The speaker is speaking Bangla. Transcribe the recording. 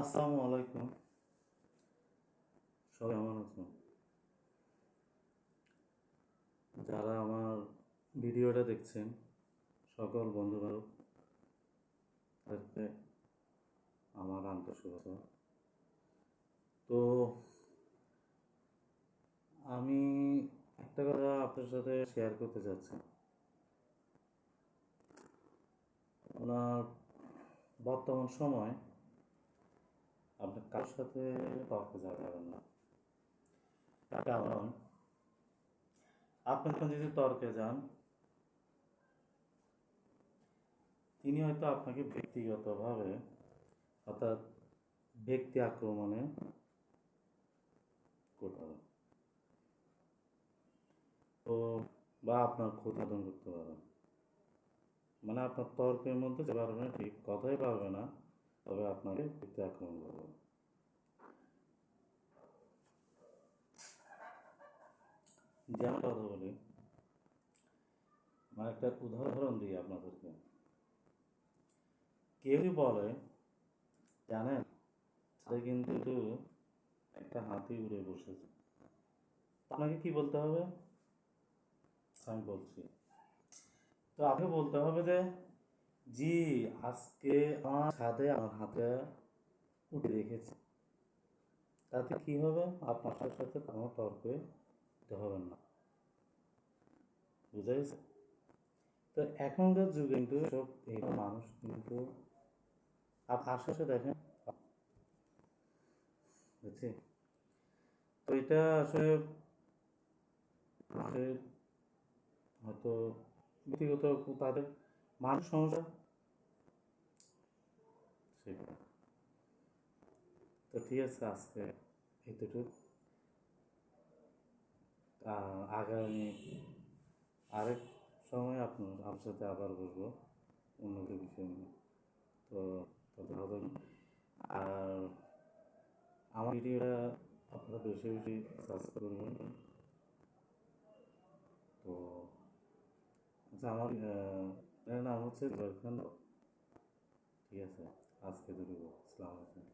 আসসালামু আলাইকুম। সবাই কেমন আছো যারা আমার ভিডিওটা দেখছেন, সকল বন্ধু বান্ধব তাদেরকে আমার আন্তঃশুভেচ্ছা তো আমি একটা কথা আপনার সাথে শেয়ার করতে চাচ্ছি। ওনার বর্তমান সময় আপনি কারোর সাথে তর্কে যাবেন না। কারণ, আপনি যদি তর্কে যান, তিনি হয়তো আপনাকে ব্যক্তিগতভাবে, অর্থাৎ ব্যক্তি আক্রমণে করতে তো বা আপনার ক্ষতিসাধন করতে পারেন। মানে আপনার তর্কের মধ্যে পারবে না ঠিক কথাই পারবে না তবে আপনাকে আক্রমণ করবে। যেমন কথা বলি মানে একটা উদাহরণ দিই আপনাদেরকে। কেউই বলে, জানেন, সে কিন্তু একটা হাতি উড়ে বসেছে। আপনাকে কি বলতে হবে? আমি বলছি। তো আপনি বলতে হবে যে জি, আজকে আমার ছাদে আমার হাতে উঠে রেখেছে। তাতে কি হবে? আপনার সাথে কোনো তর্কে হবে না। বুঝা গেছে? তো এখনকার যুগে কিন্তু সব মানুষ কিন্তু আপনি আশেপাশে দেখেন। বুঝছি? তো এটা আসলে হয়তো ব্যক্তিগত তাদের মানুষ সমস্যা তো ঠিক আছে আজকে এতটুকু। আগামী আরেক সময় আপনার আপনার সাথে আবার বসবো অন্য বিষয় নিয়ে। তো থাকবেন। আর আমার ভিডিওটা আপনারা বেশি বেশি সাবস্ক্রাইব করবেন। তো আচ্ছা আমার এর নাম হচ্ছে জয়খান। ঠিক আছে আজকে দুটো আসসালামু আলাইকুম।